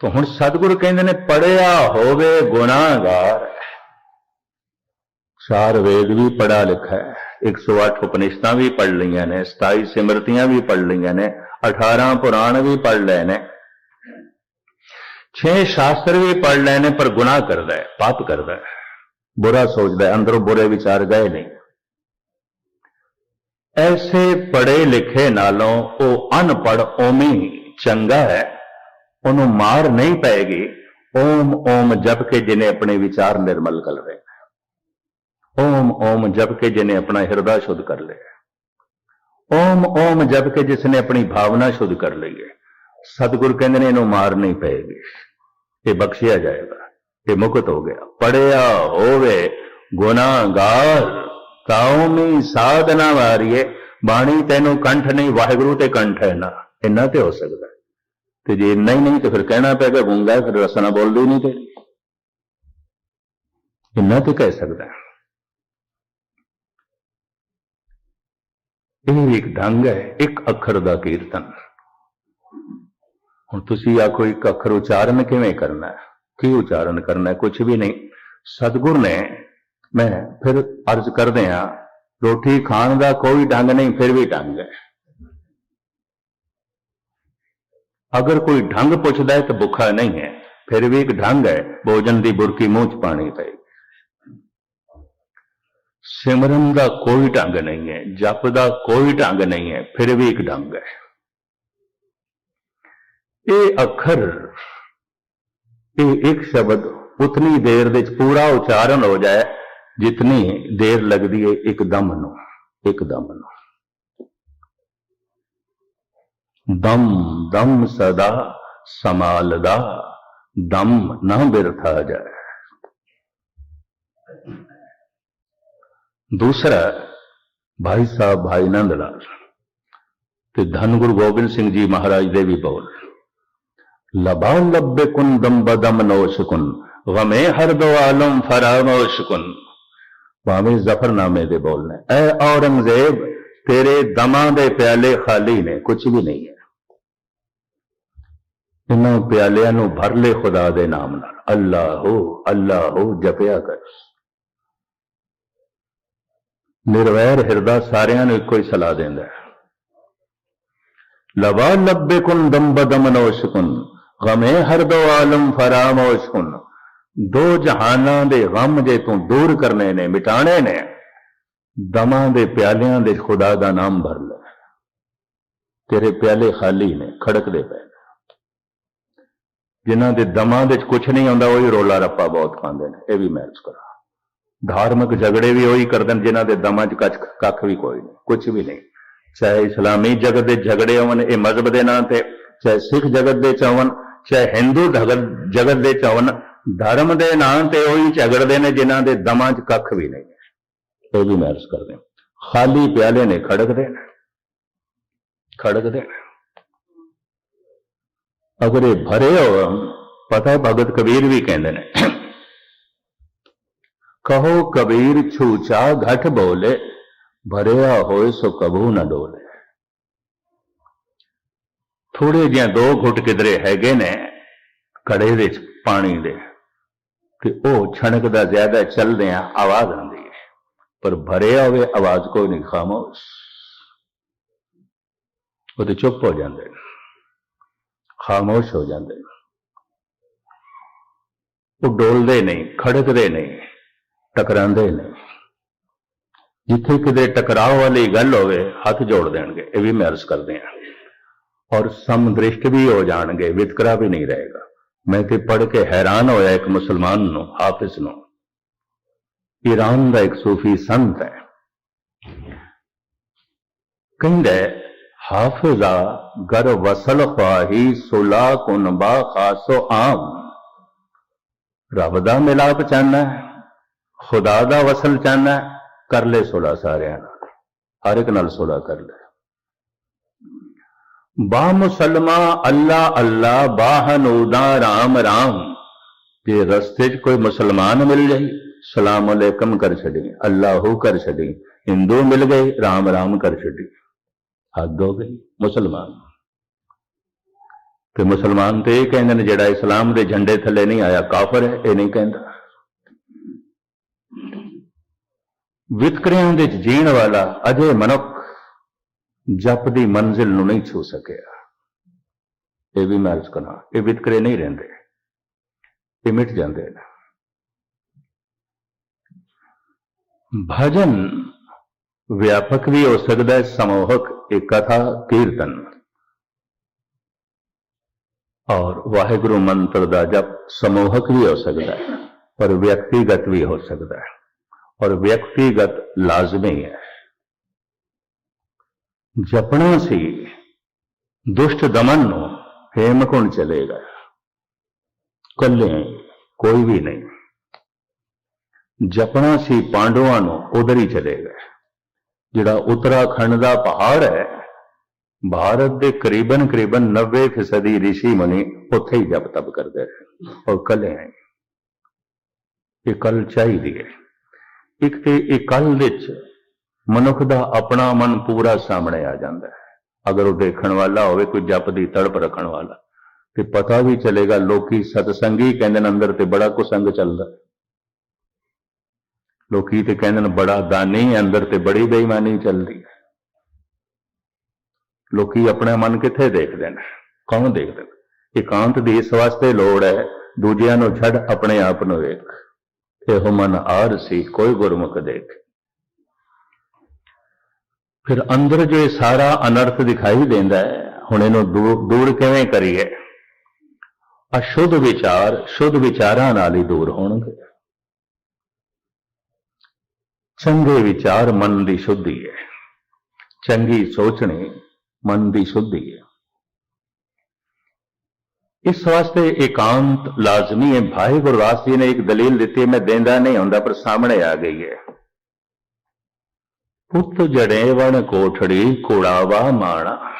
ਤਾਂ ਹੁਣ ਸਤਿਗੁਰ ਕਹਿੰਦੇ ਨੇ ਪੜਿਆ ਹੋਵੇ ਗੁਨਾਹਗਾਰ। ਚਾਰ ਵੇਦ ਵੀ ਪੜਾ ਲਿਖਾ ਹੈ 108 ਉਪਨਿਸ਼ਦਾਂ ਵੀ ਪੜ ਲਈਆਂ ਨੇ 27 ਸਿਮਰਤੀਆਂ ਵੀ ਪੜ ਲਈਆਂ ਨੇ 18 ਪੁਰਾਣ ਵੀ ਪੜ ਲਏ ਨੇ। 6 ਸ਼ਾਸਤਰ ਵੀ ਪੜ ਲਏ ਨੇ, ਪਰ ਗੁਨਾਹ ਕਰਦਾ ਹੈ, ਪਾਪ ਕਰਦਾ ਹੈ। ਬੁਰਾ ਸੋਚਦਾ ਹੈ, ਅੰਦਰੋਂ ਬੁਰੇ ਵਿਚਾਰ ਗਏ ਨਹੀਂ ਐਸੇ ਪੜੇ ਲਿਖੇ ਨਾਲੋਂ ਉਹ ਅਨਪੜ ਓਮੀ ਚੰਗਾ ਹੈ। ਉਹਨੂੰ ਮਾਰ ਨਹੀਂ ਪਏਗੀ। ਓਮ ਓਮ ਜਪ ਕੇ ਜਿਹਨੇ ਆਪਣੇ ਵਿਚਾਰ ਨਿਰਮਲ ਕਰ ਲਏ। ਓਮ ਓਮ ਜਪ ਕੇ ਜਿਹਨੇ ਆਪਣਾ ਹਿਰਦਾ ਸ਼ੁੱਧ ਕਰ ਲਿਆ ਓਮ ਓਮ ਜਪ ਕੇ ਜਿਸ ਨੇ ਆਪਣੀ ਭਾਵਨਾ ਸ਼ੁੱਧ ਕਰ ਲਈ ਹੈ। ਸਤਿਗੁਰ ਕਹਿੰਦੇ ਨੇ ਇਹਨੂੰ ਮਾਰ ਨਹੀਂ ਪਏਗੀ। ਇਹ ਬਖਸ਼ਿਆ ਜਾਏਗਾ। ਇਹ ਮੁਕਤ ਹੋ ਗਿਆ। ਪੜਿਆ ਹੋਵੇ ਗੁਨਾਹਗਾਰ। ਕੌਮੀ ਸਾਧਨਾ ਵਾਰੀਏ। ਬਾਣੀ ਤੈਨੂੰ ਕੰਠ ਨਹੀਂ, ਵਾਹਿਗੁਰੂ ਤੇ ਕੰਠ ਹੈ ਨਾ। ਇੰਨਾ ਤੇ ਹੋ ਸਕਦਾ। ਤੇ ਜੇ ਇੰਨਾ ਨਹੀਂ ਤਾਂ ਫਿਰ ਕਹਿਣਾ ਪੈਗਾ ਗੁੰਗਾ ਹੈ, ਫਿਰ ਰਸਨਾ ਬੋਲਦੀ ਨਹੀਂ ਤੇ। ਇੰਨਾ ਤੇ ਕਹਿ ਸਕਦਾ ਇਹ ਇੱਕ ਢੰਗ ਹੈ ਇੱਕ ਅੱਖਰ ਦਾ ਕੀਰਤਨ। ਹੁਣ ਤੁਸੀਂ ਆਖੋ ਇੱਕ ਅੱਖਰ ਉਚਾਰਨ ਕਿਵੇਂ ਕਰਨਾ ਹੈ? ਕੀ ਉਚਾਰਨ ਕਰਨਾ ਹੈ? ਕੁਝ ਵੀ ਨਹੀਂ। ਸਤਿਗੁਰ ਨੇ ਮੈਂ ਫਿਰ ਅਰਜ਼ ਕਰਦੇ ਆ ਰੋਟੀ ਖਾਣ ਦਾ ਕੋਈ ਢੰਗ ਨਹੀਂ ਫਿਰ ਵੀ ਢੰਗ ਹੈ। ਅਗਰ ਕੋਈ ਢੰਗ ਪੁੱਛਦਾ ਹੈ ਤਾਂ ਭੁੱਖਾ ਨਹੀਂ ਹੈ। ਫਿਰ ਵੀ ਇੱਕ ਢੰਗ ਹੈ, ਭੋਜਨ ਦੀ ਬੁਰਕੀ ਮੂੰਹ ਚ ਪਾਣੀ ਪਏ। ਸਿਮਰਨ ਦਾ ਕੋਈ ਢੰਗ ਨਹੀਂ ਹੈ, ਜਪ ਦਾ ਕੋਈ ਢੰਗ ਨਹੀਂ ਹੈ, ਫਿਰ ਵੀ ਇੱਕ ਢੰਗ ਹੈ। ਇਹ ਅੱਖਰ, ਇਹ ਇੱਕ ਸ਼ਬਦ ਉਤਨੀ ਦੇਰ ਵਿੱਚ ਪੂਰਾ ਉਚਾਰਨ ਹੋ ਜਾਏ, ਜਿਤਨੀ ਦੇਰ ਲੱਗਦੀ ਹੈ ਇੱਕ ਦਮ ਨੂੰ, ਇੱਕ ਦਮ ਨੂੰ। ਦਮ ਦਮ ਸਦਾ ਸਮਾਲਦਾ, ਦਮ ਨਾ ਬਿਰਥਾ ਜਾਏ। ਦੂਸਰਾ, ਭਾਈ ਸਾਹਿਬ ਭਾਈ ਨੰਦ ਲਾਲ ਤੇ ਧੰਨ ਗੁਰੂ ਗੋਬਿੰਦ ਸਿੰਘ ਜੀ ਮਹਾਰਾਜ ਦੇ ਵੀ ਬੋਲ। ਲਬਾ ਲੱਭੇ ਕੁਨ ਦਮ ਬਦਮ ਨੋਸ਼ ਕੁਨ ਗਮੇ ਹਰ ਦੋ ਆਲਮ ਫਰਾਮੋਸ਼ ਕੁਨ। ਭਾਵੇਂ ਜ਼ਫਰਨਾਮੇ ਦੇ ਬੋਲ ਨੇ, ਐ ਔਰੰਗਜ਼ੇਬ ਤੇਰੇ ਦਮਾਂ ਦੇ ਪਿਆਲੇ ਖਾਲੀ ਨੇ ਕੁਝ ਵੀ ਨਹੀਂ ਹੈ। ਇਹਨਾਂ ਪਿਆਲਿਆਂ ਨੂੰ ਭਰ ਲੈ ਖੁਦਾ ਦੇ ਨਾਮ ਨਾਲ। ਅੱਲਾਹੋ ਅੱਲਾਹੋ, ਜਪਿਆ ਕਰ। ਨਿਰਵੈਰ ਹਿਰਦਾ ਸਾਰਿਆਂ ਨੂੰ ਇੱਕੋ ਹੀ ਸਲਾਹ ਦਿੰਦਾ ਹੈ। ਲਵਾ ਲੱਭੇ ਕੁਨ ਦਮ ਬਦਮ ਕੁਨ ਗਮੇ ਹਰ ਦੋ ਆਲਮ ਫਰਾਮੋਸ਼ਕੁਨ। ਦੋ ਜਹਾਨਾਂ ਦੇ ਗਮ ਜੇ ਤੂੰ ਦੂਰ ਕਰਨੇ ਨੇ, ਮਿਟਾਣੇ ਨੇ, ਦਮਾਂ ਦੇ ਪਿਆਲਿਆਂ ਦੇ ਖੁਦਾ ਦਾ ਨਾਮ ਭਰ ਲੈ। ਤੇਰੇ ਪਿਆਲੇ ਖਾਲੀ ਨੇ, ਖੜਕਦੇ ਪਏ ਨੇ। ਜਿਨ੍ਹਾਂ ਦੇ ਦਮਾਂ ਵਿੱਚ ਕੁਝ ਨਹੀਂ ਆਉਂਦਾ, ਉਹੀ ਰੋਲਾ ਰੱਪਾ ਬਹੁਤ ਖਾਂਦੇ ਨੇ। ਇਹ ਵੀ ਮਹਿਰਜ ਕਰਾ। ਧਾਰਮਿਕ ਝਗੜੇ ਵੀ ਉਹੀ ਕਰਦੇ ਨੇ, ਜਿਨ੍ਹਾਂ ਦੇ ਦਮਾਂ 'ਚ ਕੱਖ ਕੱਖ ਵੀ ਕੋਈ ਨਹੀਂ ਕੁਝ ਵੀ ਨਹੀਂ। ਚਾਹੇ ਇਸਲਾਮੀ ਜਗਤ ਦੇ ਝਗੜੇ ਹੋਣ, ਇਹ ਮਜ਼ਹਬ ਦੇ ਨਾਂ ਤੇ, ਚਾਹੇ ਸਿੱਖ ਜਗਤ ਦੇ ਚਾਵਨ ਚਾਹੇ ਹਿੰਦੂ ਜਗਤ ਜਗਤ ਦੇ ਚਾਵਨ ਧਰਮ ਦੇ ਨਾਂ ਤੇ ਉਹੀ ਝਗੜਦੇ ਨੇ, ਜਿਨ੍ਹਾਂ ਦੇ ਦਮਾਂ 'ਚ ਕੱਖ ਵੀ ਨਹੀਂ। ਇਹ ਵੀ ਮਹਿਰਜ ਕਰਦੇ ਖਾਲੀ ਪਿਆਲੇ ਨੇ ਖੜਕਦੇ ਨੇ। ਖੜਕਦੇ ਨੇ। ਅਗਰ ਇਹ ਭਰੇ ਹੋ, ਪਤਾ ਹੈ ਭਗਤ ਕਬੀਰ ਵੀ ਕਹਿੰਦੇ ਨੇ। ਕਹੋ ਕਬੀਰ ਛੂਚਾ ਘਟ ਬੋਲੇ, ਭਰਿਆ ਹੋਏ ਸੋ ਕਬੂ ਨਾ ਡੋਲੇ। ਥੋੜੇ ਜਿਹਾ ਦੋ ਘੁੱਟ ਕਿਧਰੇ ਹੈਗੇ ਨੇ ਕੜੇ ਦੇ ਪਾਣੀ ਦੇ। ਤੇ ਉਹ ਛਣਕ ਦਾ ਜ਼ਿਆਦਾ ਚੱਲਦੇ ਆ, ਆਵਾਜ਼ ਆਉਂਦੀ ਹੈ ਪਰ ਭਰਿਆ ਹੋਵੇ ਆਵਾਜ਼ ਕੋਈ ਨਹੀਂ, ਖਾਮੋਸ਼। ਉਹ ਤੇ ਚੁੱਪ ਹੋ ਜਾਂਦੇ ਨੇ। ਖਾਮੋਸ਼ ਹੋ ਜਾਂਦੇ ਉਹ ਡੋਲਦੇ ਨਹੀਂ, ਖੜਕਦੇ ਨਹੀਂ, ਟਕਰਾਉਂਦੇ ਨਹੀਂ। ਜਿੱਥੇ ਕਿਤੇ ਟਕਰਾਅ ਵਾਲੀ ਗੱਲ ਹੋਵੇ, ਹੱਥ ਜੋੜ ਦੇਣਗੇ, ਇਹ ਵੀ ਮੈਂ ਅਰਜ਼ ਕਰਦੇ ਆ ਔਰ ਸਮਦ੍ਰਿਸ਼ਟ ਵੀ ਹੋ ਜਾਣਗੇ, ਵਿਤਕਰਾ ਵੀ ਨਹੀਂ ਰਹੇਗਾ। ਮੈਂ ਤੇ ਪੜ੍ਹ ਕੇ ਹੈਰਾਨ ਹੋਇਆ ਇੱਕ ਮੁਸਲਮਾਨ ਨੂੰ, ਹਾਫਿਜ਼ ਨੂੰ। ਈਰਾਨ ਦਾ ਇੱਕ ਸੂਫੀ ਸੰਤ ਹੈ। ਕਹਿੰਦਾ ਹਾਫਿਜ਼ਾ ਗਰ ਵਸਲ ਖਵਾਹੀ ਸੁਲਾ ਕੁਨਬਾ ਖਾਸੋ ਆਮ ਰੱਬ ਦਾ ਮਿਲਾਪ ਚਾਹਨਾ ਹੈ ਖੁਦਾ ਦਾ ਵਸਲ ਚਾਹਨਾ ਹੈ ਕਰ ਲੈ ਸੁਲਾ ਸਾਰਿਆਂ ਨਾਲ ਹਰ ਇੱਕ ਨਾਲ ਸੁਲਾ ਕਰ ਲੈ ਬਾ ਮੁਸਲਮਾ ਅੱਲਾ ਅੱਲਾ ਬਾਹਨੂਦਾ ਰਾਮ ਰਾਮ ਜੇ ਰਸਤੇ 'ਚ ਕੋਈ ਮੁਸਲਮਾਨ ਮਿਲ ਜਾਈ ਸਲਾਮ ਅਲੈਕਮ ਕਰ ਛੱਡੀ ਅੱਲਾਹੂ ਕਰ ਛੱਡੀ ਹਿੰਦੂ ਮਿਲ ਗਏ ਰਾਮ ਰਾਮ ਕਰ ਛੱਡੀ ਹੱਦ ਹੋ ਗਈ ਮੁਸਲਮਾਨ। ਤੇ ਮੁਸਲਮਾਨ ਤੇ ਇਹ ਕਹਿੰਦੇ ਨੇ, ਜਿਹੜਾ ਇਸਲਾਮ ਦੇ ਝੰਡੇ ਥੱਲੇ ਨਹੀਂ ਆਇਆ, ਕਾਫਰ ਹੈ, ਇਹ ਨਹੀਂ ਕਹਿੰਦਾ। ਵਿਤਕਰਿਆਂ ਦੇ ਜੀਣ ਵਾਲਾ ਅਜੇ ਮਨੁੱਖ ਜਪ ਦੀ ਮੰਜ਼ਿਲ ਨੂੰ ਨਹੀਂ ਛੂ ਸਕਿਆ। ਇਹ ਵੀ ਮੈਂ ਅਰਜ਼ ਕਰਾਂ ਇਹ ਵਿਤਕਰੇ ਨਹੀਂ ਰਹਿੰਦੇ। ਇਹ ਮਿਟ ਜਾਂਦੇ ਨੇ। ਭਜਨ ਵਿਆਪਕ ਵੀ ਹੋ ਸਕਦਾ ਹੈ ਸਮੂਹਕ ਇਹ ਕਥਾ ਕੀਰਤਨ। ਔਰ ਵਾਹਿਗੁਰੂ ਮੰਤਰ ਦਾ ਜਪ ਸਮੂਹਕ ਵੀ ਹੋ ਸਕਦਾ ਹੈ, ਪਰ ਵਿਅਕਤੀਗਤ ਵੀ ਹੋ ਸਕਦਾ ਹੈ। ਔਰ ਵਿਅਕਤੀਗਤ ਲਾਜ਼ਮੀ ਹੈ। ਜਪਣਾ ਸੀ, ਦੁਸ਼ਟ ਦਮਨ ਨੂੰ ਹੇਮਕੁੰਡ ਚਲੇਗਾ? ਕੱਲੇ ਕੋਈ ਵੀ ਨਹੀਂ। ਜਪਣਾ ਸੀ ਪਾਂਡਵਾਂ ਨੂੰ ਉਧਰ ਹੀ ਚਲੇ ਗਏ ਜਿਹੜਾ ਉੱਤਰਾਖੰਡ ਦਾ ਪਹਾੜ ਹੈ, ਭਾਰਤ ਦੇ ਕਰੀਬਨ ਕਰੀਬਨ 90% ઋષਿ ਮੁਨੀ ਉੱਥੇ ਹੀ ਜਪ ਤਪ ਕਰਦੇ ਰਹੇ ਔਰ ਕੱਲੇ ਹੈ ਇਹ ਕੱਲ ਚਾਹੀਦੀ ਹੈ। ਇੱਕ ਤੇ ਇਹ ਕੱਲ ਵਿੱਚ ਮਨੁੱਖ ਦਾ ਆਪਣਾ ਮਨ ਪੂਰਾ ਸਾਹਮਣੇ ਆ ਜਾਂਦਾ ਹੈ। ਅਗਰ ਉਹ ਦੇਖਣ ਵਾਲਾ ਹੋਵੇ, ਕੋਈ ਜਪ ਦੀ ਤੜਪ ਰੱਖਣ ਵਾਲਾ, ਤੇ ਪਤਾ ਵੀ ਚਲੇਗਾ, ਲੋਕੀ ਸਤਸੰਗੀ ਕਹਿੰਦੇ ਨੇ ਅੰਦਰ ਤੇ ਬੜਾ ਕੁਸੰਗ ਚੱਲਦਾ। ਲੋਕੀ ਤੇ ਕਹਿੰਦੇ ਨੇ ਬੜਾ ਦਾਨੀ ਅੰਦਰ ਤੇ ਬੜੀ ਬੇਈਮਾਨੀ ਚੱਲਦੀ ਹੈ। ਲੋਕੀ ਆਪਣਾ ਮਨ ਕਿੱਥੇ ਦੇਖਦੇ ਨੇ? ਕੌਣ ਦੇਖਦੇ? ਨੇ ਇਕਾਂਤ ਦੀ ਇਸ ਵਾਸਤੇ ਲੋੜ ਹੈ, ਦੂਜਿਆਂ ਨੂੰ ਛੱਡ ਆਪਣੇ ਆਪ ਨੂੰ ਵੇਖ। ਇਹੋ ਮਨ ਆਰ ਸੀ, ਕੋਈ ਗੁਰਮੁਖ ਦੇਖ। ਫਿਰ ਅੰਦਰ ਜੋ ਇਹ ਸਾਰਾ ਅਨਰਥ ਦਿਖਾਈ ਦਿੰਦਾ ਹੈ, ਹੁਣ ਇਹਨੂੰ ਦੂਰ ਦੂਰ ਕਿਵੇਂ ਕਰੀਏ? ਅਸ਼ੁੱਧ ਵਿਚਾਰ, ਸ਼ੁੱਧ ਵਿਚਾਰਾਂ ਨਾਲ ਹੀ ਦੂਰ ਹੋਣਗੇ। ਚੰਗੇ ਵਿਚਾਰ ਮਨ ਦੀ ਸ਼ੁੱਧੀ ਹੈ। ਚੰਗੀ ਸੋਚਣੀ ਮਨ ਦੀ ਸ਼ੁੱਧੀ ਹੈ। ਇਸ ਵਾਸਤੇ ਇਕਾਂਤ ਲਾਜ਼ਮੀ ਹੈ। ਭਾਈ ਗੁਰਦਾਸ ਜੀ ਨੇ ਇੱਕ ਦਲੀਲ ਦਿੱਤੀ, ਮੈਂ ਦੇਂਦਾ ਨਹੀਂ ਹੁੰਦਾ, ਪਰ ਸਾਹਮਣੇ ਆ ਗਈ ਹੈ। ਪੁੱਤ ਜੜੇ ਵਣ ਕੋਠੜੀ ਕੋੜਾਵਾ ਮਾਣਾ,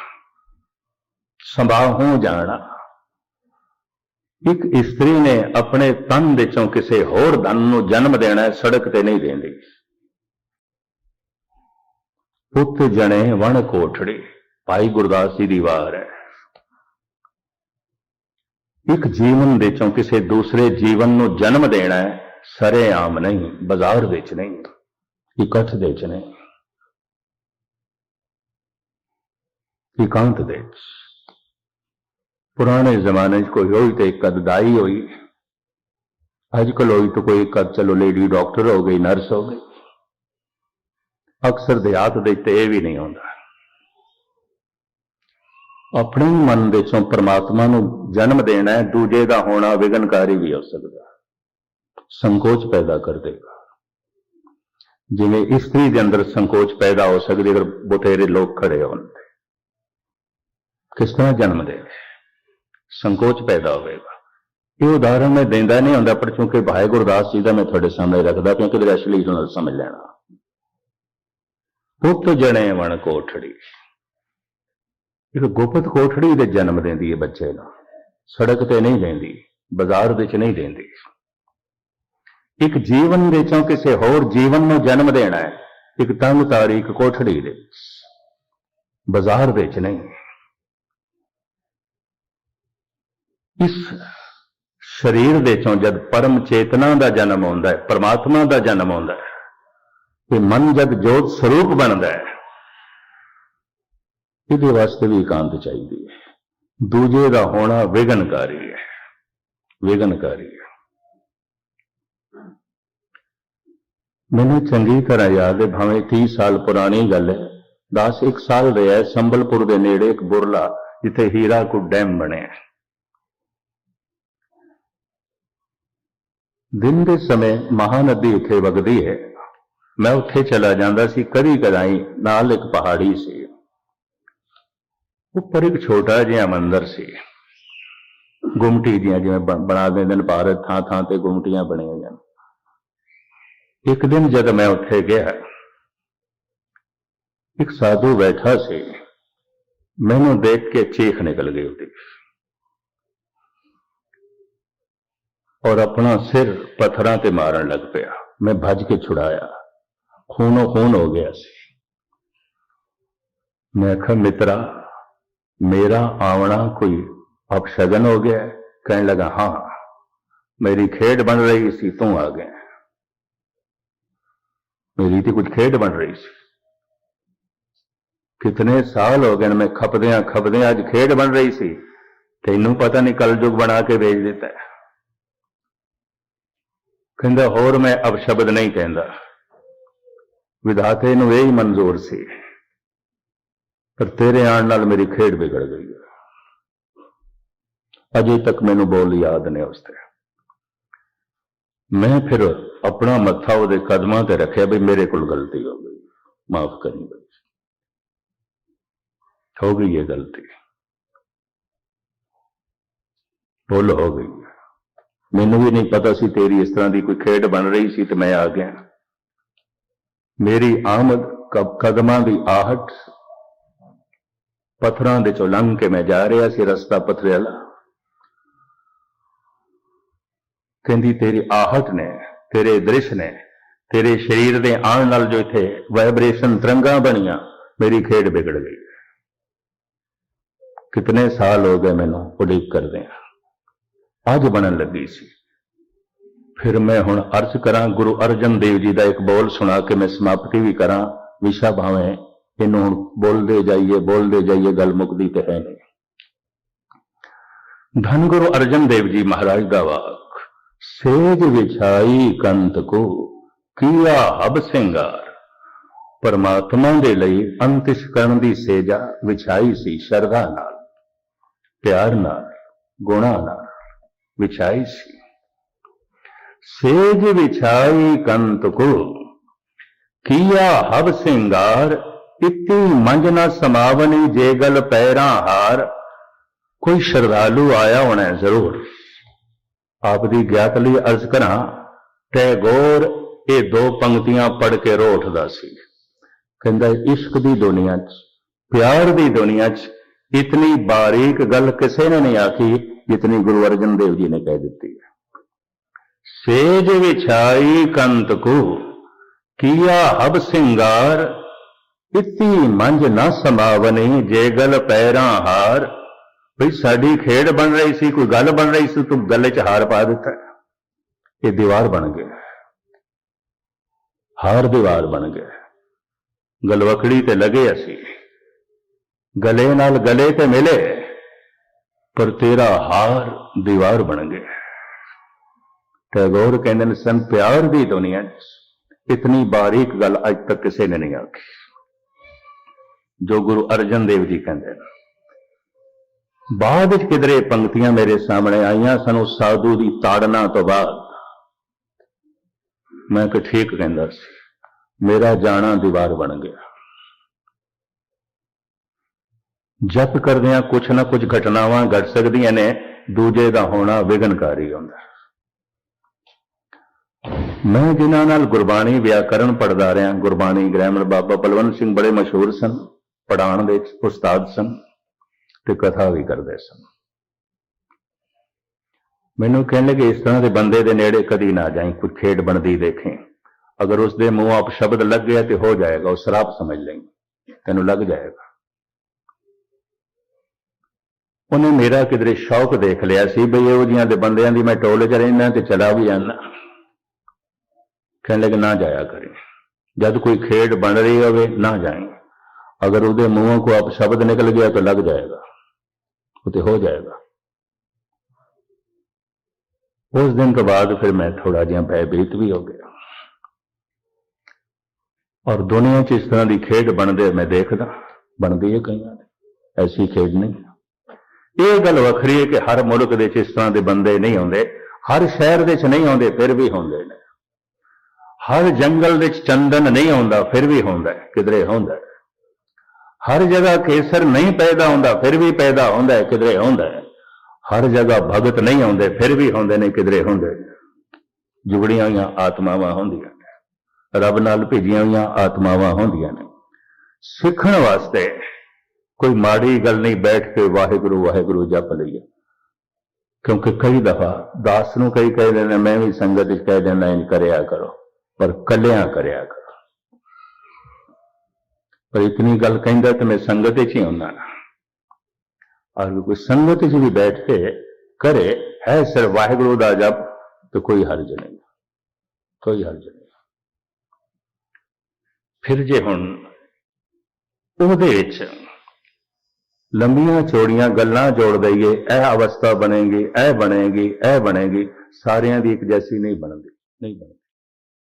ਸੰਭਾਹੂ ਜਾਣਾ। ਇੱਕ ਇਸਤਰੀ ਨੇ ਆਪਣੇ ਤਨ ਵਿੱਚੋਂ ਕਿਸੇ ਹੋਰ ਧਨ ਨੂੰ ਜਨਮ ਦੇਣਾ, ਸੜਕ ਤੇ ਨਹੀਂ ਦੇਂਦੀ। ਪੁੱਤ ਜਣੇ ਵਣ ਕੋਠੜੇ, ਭਾਈ ਗੁਰਦਾਸ ਜੀ ਦੀ ਵਾਰ ਹੈ। ਇੱਕ ਜੀਵਨ ਵਿੱਚੋਂ ਕਿਸੇ ਦੂਸਰੇ ਜੀਵਨ ਨੂੰ ਜਨਮ ਦੇਣਾ ਹੈ, ਸਰੇਆਮ ਨਹੀਂ, ਬਾਜ਼ਾਰ ਵਿੱਚ ਨਹੀਂ, ਇਕੱਠ ਦੇ ਵਿੱਚ ਨਹੀਂ, ਇਕਾਂਤ ਦੇ ਪੁਰਾਣੇ ਜ਼ਮਾਨੇ 'ਚ ਕੋਈ ਹੋਈ ਤੇ ਇੱਕ ਅਦਦਾਈ ਹੋਈ। ਅੱਜ ਕੱਲ੍ਹ ਹੋਈ ਤਾਂ ਕੋਈ ਇੱਕ ਚਲੋ ਲੇਡੀ ਡਾਕਟਰ ਹੋ ਗਈ ਨਰਸ ਹੋ ਗਈ ਅਕਸਰ ਦਿਹਾਤ ਦੇ ਤੇ ਇਹ ਵੀ ਨਹੀਂ ਹੁੰਦਾ ਆਪਣੇ ਹੀ ਮਨ ਵਿੱਚੋਂ ਪਰਮਾਤਮਾ ਨੂੰ ਜਨਮ ਦੇਣਾ ਹੈ, ਦੂਜੇ ਦਾ ਹੋਣਾ ਵਿਗਨਕਾਰੀ ਵੀ ਹੋ ਸਕਦਾ। ਸੰਕੋਚ ਪੈਦਾ ਕਰ ਦੇਗਾ। ਜਿਵੇਂ ਇਸਤਰੀ ਦੇ ਅੰਦਰ ਸੰਕੋਚ ਪੈਦਾ ਹੋ ਸਕਦੀ ਅਗਰ ਬਥੇਰੇ ਲੋਕ ਖੜੇ ਹੋਣ ਕਿਸ ਤਰ੍ਹਾਂ ਜਨਮ ਦੇਵੇ? ਸੰਕੋਚ ਪੈਦਾ ਹੋਵੇਗਾ। ਇਹ ਉਦਾਹਰਣ ਮੈਂ ਦਿੰਦਾ ਨਹੀਂ ਹੁੰਦਾ, ਪਰ ਕਿਉਂਕਿ ਭਾਈ ਗੁਰਦਾਸ ਜੀ ਦਾ ਮੈਂ ਤੁਹਾਡੇ ਸਾਹਮਣੇ ਰੱਖਦਾ, ਕਿਉਂਕਿ ਇਹਦੇ ਅਸਲੀ ਸਮਝ ਲੈਣਾ। ਪੁੱਤ ਜਣੇ ਵਣ ਕੋਠੜੀ। ਇੱਕ ਗੁਪਤ ਕੋਠੜੀ ਦੇ ਜਨਮ ਦਿੰਦੀ ਹੈ ਬੱਚੇ ਨੂੰ। ਸੜਕ ਤੇ ਨਹੀਂ ਦਿੰਦੀ ਬਾਜ਼ਾਰ ਵਿੱਚ ਨਹੀਂ ਦਿੰਦੀ। ਇੱਕ ਜੀਵਨ ਵਿੱਚੋਂ ਕਿਸੇ ਹੋਰ ਜੀਵਨ ਨੂੰ ਜਨਮ ਦੇਣਾ ਹੈ ਇੱਕ ਤੰਗ ਤਾਰੀ ਇੱਕ ਕੋਠੜੀ ਦੇ ਬਾਜ਼ਾਰ ਵਿੱਚ ਨਹੀਂ। ਇਸ ਸਰੀਰ ਵਿੱਚੋਂ ਜਦ ਪਰਮ ਚੇਤਨਾ ਦਾ ਜਨਮ ਹੁੰਦਾ ਹੈ ਪਰਮਾਤਮਾ ਦਾ ਜਨਮ ਹੁੰਦਾ ਹੈ ਤੇ ਮਨ ਜਗ ਜੋਤ ਸਰੂਪ ਬਣਦਾ ਹੈ। ਇਹਦੇ ਵਾਸਤੇ ਵੀ ਇਕਾਂਤ ਚਾਹੀਦੀ ਹੈ। ਦੂਜੇ ਦਾ ਹੋਣਾ ਵਿਗਨਕਾਰੀ ਹੈ। ਵਿਗਨਕਾਰੀ ਹੈ। ਮੈਨੂੰ ਚੰਗੀ ਤਰ੍ਹਾਂ ਯਾਦ ਹੈ, ਭਾਵੇਂ 30 ਸਾਲ ਪੁਰਾਣੀ ਗੱਲ ਹੈ। 10 ਇੱਕ ਸਾਲ ਰਿਹਾ ਸੰਬਲਪੁਰ ਦੇ ਨੇੜੇ ਇੱਕ ਬੁਰਲਾ, ਜਿੱਥੇ ਹੀਰਾਕੁਡ ਡੈਮ ਬਣਿਆ ਦਿਨ ਦੇ ਸਮੇਂ ਮਹਾਨਦੀ ਉੱਥੇ ਵਗਦੀ ਹੈ। ਮੈਂ ਉੱਥੇ ਚਲਾ ਜਾਂਦਾ ਸੀ ਕਦੀ ਕਦਾਈ ਨਾਲ ਇੱਕ ਪਹਾੜੀ ਸੀ ਉੱਪਰ ਇੱਕ ਛੋਟਾ ਜਿਹਾ ਮੰਦਿਰ ਸੀ ਗੁਮਟੀ ਦੀਆਂ ਜਿਵੇਂ ਬਣ- ਬਣਾ ਦਿੰਦੇ ਨੇ ਭਾਰਤ ਥਾਂ ਥਾਂ ਤੇ ਗੁਮਟੀਆਂ ਬਣੀਆਂ ਹੋਈਆਂ ਨੇ। ਇੱਕ ਦਿਨ ਜਦ ਮੈਂ ਉੱਥੇ ਗਿਆ ਇੱਕ ਸਾਧੂ ਬੈਠਾ ਸੀ ਮੈਨੂੰ ਦੇਖ ਕੇ ਚੀਖ ਨਿਕਲ ਗਈ ਉਹਦੀ ਔਰ ਆਪਣਾ ਸਿਰ ਪੱਥਰਾਂ ਤੇ ਮਾਰਨ ਲੱਗ ਪਿਆ ਮੈਂ ਭੱਜ ਕੇ ਛੁਡਾਇਆ ਖੂਨੋ ਖੂਨ ਹੋ ਗਿਆ ਸੀ। ਮੈਂ ਕਿਹਾ, ਮਿੱਤਰਾ, ਮੇਰਾ ਆਵਣਾ ਕੋਈ ਅਪਸ਼ਗਨ ਹੋ ਗਿਆ ਕਹਿਣ ਲਗਾ, ਹਾਂ, ਮੇਰੀ ਖੇਡ ਬਣ ਰਹੀ ਸੀ, ਤੂੰ ਆ ਗਿਆ। ਮੇਰੀ ਤੇ ਕੁਝ ਖੇਡ ਬਣ ਰਹੀ ਸੀ। ਕਿਤਨੇ ਸਾਲ ਹੋ ਗਏ ਮੈਂ ਖਪਦਿਆਂ ਖਪਦਿਆਂ ਅੱਜ ਖੇਡ ਬਣ ਰਹੀ ਸੀ। ਤੈਨੂੰ ਪਤਾ ਨਹੀਂ ਕਲ ਜੁਗ ਬਣਾ ਕੇ ਵੇਚ ਦਿੱਤਾ ਕਹਿੰਦਾ, ਹੋਰ ਮੈਂ ਅਪਸ਼ਬਦ ਨਹੀਂ ਕਹਿੰਦਾ। ਵਿਧਾਤੇ ਨੂੰ ਇਹ ਹੀ ਮਨਜ਼ੂਰ ਸੀ ਪਰ ਤੇਰੇ ਆਉਣ ਨਾਲ ਮੇਰੀ ਖੇਡ ਵਿਗੜ ਗਈ ਹੈ। ਅਜੇ ਤੱਕ ਮੈਨੂੰ ਬੋਲ ਯਾਦ ਨੇ ਉਸ ਤੇ। ਮੈਂ ਫਿਰ ਆਪਣਾ ਮੱਥਾ ਉਹਦੇ ਕਦਮਾਂ ਤੇ ਰੱਖਿਆ ਵੀ ਮੇਰੇ ਕੋਲ ਗਲਤੀ ਹੋ ਗਈ। ਮਾਫ ਕਰੀ ਬਈ ਹੋ ਗਈ ਹੈ ਗਲਤੀ। ਭੁੱਲ ਹੋ ਗਈ। ਹੈ। ਮੈਨੂੰ ਵੀ ਨਹੀਂ ਪਤਾ ਸੀ ਤੇਰੀ ਇਸ ਤਰ੍ਹਾਂ ਦੀ ਕੋਈ ਖੇਡ ਬਣ ਰਹੀ ਸੀ ਤੇ ਮੈਂ ਆ ਗਿਆ। ਮੇਰੀ ਆਮਦ ਕ- ਕਦਮਾਂ ਦੀ ਆਹਟ। ਪੱਥਰਾਂ ਦੇ ਚੋਂ ਲੰਘ ਕੇ ਮੈਂ ਜਾ ਰਿਹਾ ਸੀ ਰਸਤਾ ਪੱਥਰੇ ਵਾਲਾ। ਕਹਿੰਦੀ, ਤੇਰੀ ਆਹਟ ਨੇ, ਤੇਰੇ ਦ੍ਰਿਸ਼ ਨੇ, ਤੇਰੇ ਸਰੀਰ ਦੇ ਆਣ ਨਾਲ ਜੋ ਇੱਥੇ ਵਾਈਬ੍ਰੇਸ਼ਨ ਤਰੰਗਾਂ ਬਣੀਆਂ, ਮੇਰੀ ਖੇਡ ਵਿਗੜ ਗਈ। ਕਿਤਨੇ ਸਾਲ ਹੋ ਗਏ ਮੈਨੂੰ ਉਡੀਕ ਕਰਦੇ ਆ। ਅੱਜ ਬਣਨ ਲੱਗੀ ਸੀ। ਫਿਰ ਮੈਂ ਹੁਣ ਅਰਜ਼ ਕਰਾਂ, ਗੁਰੂ ਅਰਜਨ ਦੇਵ ਜੀ ਦਾ ਇੱਕ ਬੋਲ ਸੁਣਾ ਕੇ ਮੈਂ ਸਮਾਪਤੀ ਵੀ ਕਰਾਂ। ਵਿਸ਼ਾ ਭਾਵੇਂ ਇਹਨੂੰ ਹੁਣ ਬੋਲਦੇ ਜਾਈਏ ਬੋਲਦੇ ਜਾਈਏ, ਗੱਲ ਮੁੱਕਦੀ ਤੇ ਹੈ ਨਹੀਂ। ਧੰਨ ਗੁਰੂ ਅਰਜਨ ਦੇਵ ਜੀ ਮਹਾਰਾਜ ਦਾ ਵਾਕ, ਸੇਜ ਵਿਛਾਈ ਕੰਤ ਕੋ, ਕੀਆ ਹਬ ਸਿੰਗਾਰ। ਪਰਮਾਤਮਾ ਦੇ ਲਈ ਅੰਤਿਸ਼ ਕਰਨ ਦੀ ਸੇਜਾ ਵਿਛਾਈ ਸੀ ਸ਼ਰਧਾ ਨਾਲ, ਪਿਆਰ ਨਾਲ, ਗੁਣਾ ਨਾਲ ਵਿਛਾਈ ਸੀ। ਸੇਜ ਵਿਛਾਈ ਕੰਤ ਕੋ ਕੀਆ ਹਬ ਸਿੰਗਾਰ, ਇਤੀ ਮੰਜ ਨਾ ਸਮਾਵਨੀ ਜੇ ਗਲ ਪੈਰਾਂ ਹਾਰ। ਕੋਈ ਸ਼ਰਧਾਲੂ ਆਇਆ ਹੋਣਾ ਜ਼ਰੂਰ। ਆਪ ਦੀ ਗਿਆਤ ਲਈ ਅਰਜ਼ ਕਰਾਂ ਟੈਗੋਰ ਇਹ ਦੋ ਪੰਕਤੀਆਂ ਪੜ੍ਹ ਕੇ ਰੋ ਉੱਠਦਾ ਸੀ। ਕਹਿੰਦਾ, ਇਸ਼ਕ ਦੀ ਦੁਨੀਆ 'ਚ, ਪਿਆਰ ਦੀ ਦੁਨੀਆ 'ਚ, ਇਤਨੀ ਬਾਰੀਕ ਗੱਲ ਕਿਸੇ ਨੇ ਨਹੀਂ ਆਖੀ, ਜਿਤਨੀ ਗੁਰੂ ਅਰਜਨ ਦੇਵ ਜੀ ਨੇ ਕਹਿ ਦਿੱਤੀ। ਹੈ ਸੇਜ ਵਿਛਾਈ ਕੰਤ ਕੋ, ਕੀਆ ਹਬ ਸਿੰਗਾਰ ਇਤੀ ਮੰਜ ਨਾ ਸਮਾਵਨੀ ਜੇ ਗਲ ਪੈਰਾਂ ਹਾਰ। ਭਈ ਸਾਡੀ ਖੇਡ ਬਣ ਰਹੀ ਸੀ, ਕੋਈ ਗੱਲ ਬਣ ਰਹੀ ਸੀ, ਤੂੰ ਗਲੇ 'ਚ ਹਾਰ ਪਾ ਦਿੱਤਾ। ਇਹ ਦੀਵਾਰ ਬਣ ਗਿਆ ਹਾਰ ਦੀਵਾਰ ਬਣ ਗਿਆ ਗਲਵਕੜੀ ਤੇ ਲਗੇ ਅਸੀਂ। ਗਲੇ ਨਾਲ ਗਲੇ ਤੇ ਮਿਲੇ, ਪਰ ਤੇਰਾ ਹਾਰ ਦੀਵਾਰ ਬਣ ਗਿਆ ਟੈਗੋਰ ਕਹਿੰਦੇ ਨੇ, ਸਨ ਪਿਆਰ ਦੀ ਦੁਨੀਆ 'ਚ ਇਤਨੀ ਬਾਰੀਕ ਗੱਲ ਅੱਜ ਤੱਕ ਕਿਸੇ ਨੇ ਨਹੀਂ ਆਖੀ। ਜੋ ਗੁਰੂ ਅਰਜਨ ਦੇਵ ਜੀ ਕਹਿੰਦੇ ਨੇ, ਬਾਅਦ ਵਿੱਚ ਕਿਧਰੇ ਪੰਕਤੀਆਂ ਮੇਰੇ ਸਾਹਮਣੇ ਆਈਆਂ ਸਾਨੂੰ ਸਾਧੂ ਦੀ ਤਾੜਨਾ ਤੋਂ ਬਾਅਦ ਮੈਂ ਕਿ ਠੀਕ ਕਹਿੰਦਾ ਸੀ, ਮੇਰਾ ਜਾਣਾ ਦੀਵਾਰ ਬਣ ਗਿਆ। ਜਪ ਕਰਦਿਆਂ ਕੁਛ ਨਾ ਕੁਛ ਘਟਨਾਵਾਂ ਘਟ ਸਕਦੀਆਂ ਨੇ, ਦੂਜੇ ਦਾ ਹੋਣਾ ਵਿਗਨਕਾਰੀ ਹੁੰਦਾ। ਮੈਂ ਜਿਨ੍ਹਾਂ ਨਾਲ ਗੁਰਬਾਣੀ ਵਿਆਕਰਣ ਪੜਦਾ ਰਿਹਾ, ਗੁਰਬਾਣੀ ਗ੍ਰਾਮਰ ਬਾਬਾ ਬਲਵੰਤ ਸਿੰਘ ਬੜੇ ਮਸ਼ਹੂਰ ਸਨ ਪੜਾਉਣ ਦੇ ਉਸਤਾਦ ਸਨ ਤੇ ਕਥਾ ਵੀ ਕਰਦੇ ਸਨ। ਮੈਨੂੰ ਕਹਿਣ ਲੱਗੇ, ਇਸ ਤਰ੍ਹਾਂ ਦੇ ਬੰਦੇ ਦੇ ਨੇੜੇ ਕਦੀ ਨਾ ਜਾਈ, ਕੋਈ ਖੇਡ ਬਣਦੀ ਦੇਖੇ। ਅਗਰ ਉਸ ਦੇ ਮੂੰਹ ਆਪ ਸ਼ਬਦ ਲੱਗ ਗਿਆ ਤੇ ਹੋ ਜਾਏਗਾ, ਉਹ ਸ਼ਰਾਪ ਸਮਝ ਲਈ। ਤੈਨੂੰ ਲੱਗ ਜਾਏਗਾ। ਉਹਨੇ ਮੇਰਾ ਕਿਧਰੇ ਸ਼ੌਕ ਦੇਖ ਲਿਆ ਸੀ, ਬਈ ਇਹੋ ਜਿਹੀਆਂ ਦੇ ਬੰਦਿਆਂ ਦੀ ਮੈਂ ਟੋਲ 'ਚ ਰਹਿਣਾ ਤੇ ਚਲਾ ਵੀ ਜਾਂਦਾ। ਕਹਿਣ ਲੱਗੇ ਨਾ ਜਾਇਆ ਕਰੇ ਜਦ ਕੋਈ ਖੇਡ ਬਣ ਰਹੀ ਹੋਵੇ ਨਾ ਜਾਏ ਅਗਰ ਉਹਦੇ ਮੂੰਹੋਂ ਕੋ ਆਪ ਸ਼ਬਦ ਨਿਕਲ ਗਿਆ ਤਾਂ ਲੱਗ ਜਾਏਗਾ ਉਹ ਤੇ ਹੋ ਜਾਏਗਾ ਉਸ ਦਿਨ ਤੋਂ ਬਾਅਦ ਫਿਰ ਮੈਂ ਥੋੜਾ ਜਿਹਾ ਭੈਭੀਤ ਵੀ ਹੋ ਗਿਆ ਔਰ ਦੁਨੀਆ 'ਚ ਇਸ ਤਰ੍ਹਾਂ ਦੀ ਖੇਡ ਬਣਦੇ ਮੈਂ ਦੇਖਦਾ ਬਣਦੀ ਹੈ ਕਈਆਂ ਦੀ ਐਸੀ ਖੇਡ ਨਹੀਂ ਇਹ ਗੱਲ ਵੱਖਰੀ ਹੈ ਕਿ ਹਰ ਮੁਲਕ ਦੇ ਵਿੱਚ ਇਸ ਤਰ੍ਹਾਂ ਦੇ ਬੰਦੇ ਨਹੀਂ ਹੁੰਦੇ ਹਰ ਸ਼ਹਿਰ ਦੇ ਵਿੱਚ ਨਹੀਂ ਆਉਂਦੇ ਫਿਰ ਵੀ ਹੁੰਦੇ ਨੇ ਹਰ ਜੰਗਲ ਵਿੱਚ ਚੰਦਨ ਨਹੀਂ ਆਉਂਦਾ, ਫਿਰ ਵੀ ਹੁੰਦਾ ਕਿਧਰੇ ਹੁੰਦਾ ਹਰ ਜਗ੍ਹਾ ਕੇਸਰ ਨਹੀਂ ਪੈਦਾ ਹੁੰਦਾ, ਫਿਰ ਵੀ ਪੈਦਾ ਹੁੰਦਾ ਕਿਧਰੇ ਹੁੰਦਾ ਹਰ ਜਗ੍ਹਾ ਭਗਤ ਨਹੀਂ ਆਉਂਦੇ, ਫਿਰ ਵੀ ਹੁੰਦੇ ਨੇ, ਕਿਧਰੇ ਹੁੰਦੇ ਨੇ। ਜੁਗੜੀਆਂ ਹੋਈਆਂ ਆਤਮਾਵਾਂ ਹੁੰਦੀਆਂ ਨੇ। ਰੱਬ ਨਾਲ ਭੇਜੀਆਂ ਹੋਈਆਂ ਆਤਮਾਵਾਂ ਹੁੰਦੀਆਂ ਨੇ। ਸਿੱਖਣ ਵਾਸਤੇ ਕੋਈ ਮਾੜੀ ਗੱਲ ਨਹੀਂ, ਬੈਠ ਕੇ ਵਾਹਿਗੁਰੂ ਵਾਹਿਗੁਰੂ ਜਪ ਲਈਏ। ਕਿਉਂਕਿ ਕਈ ਦਫਾ ਦਾਸ ਨੂੰ ਕਈ ਕਹਿ ਦਿੰਦੇ ਮੈਂ ਵੀ ਸੰਗਤ ਵਿੱਚ ਕਹਿ ਦਿੰਦਾ ਇੰਜ ਕਰਿਆ ਕਰੋ। ਪਰ ਕੱਲਿਆਂ ਕਰਿਆ ਕਰ। ਪਰ ਇਤਨੀ ਗੱਲ ਕਹਿੰਦਾ ਤੇ ਮੈਂ ਸੰਗਤ ਵਿੱਚ ਹੀ ਹੁੰਦਾ ਨਾ। ਔਰ ਕੋਈ ਸੰਗਤ 'ਚ ਵੀ ਬੈਠ ਕੇ ਕਰੇ, ਹੈ ਸਿਰ ਵਾਹਿਗੁਰੂ ਦਾ ਜਪ, ਤੇ ਕੋਈ ਹਰਜ ਨਹੀਂ। ਕੋਈ ਹਰਜ ਨਹੀਂ। ਫਿਰ ਜੇ ਹੁਣ ਉਹਦੇ ਵਿੱਚ ਲੰਬੀਆਂ ਚੌੜੀਆਂ ਗੱਲਾਂ ਜੋੜ ਦਈਏ, ਇਹ ਅਵਸਥਾ ਬਣੇਗੀ, ਇਹ ਬਣੇਗੀ ਇਹ ਬਣੇਗੀ, ਸਾਰਿਆਂ ਦੀ ਇੱਕ ਜੈਸੀ ਨਹੀਂ ਬਣਦੀ ਨਹੀਂ ਬਣਦੀ।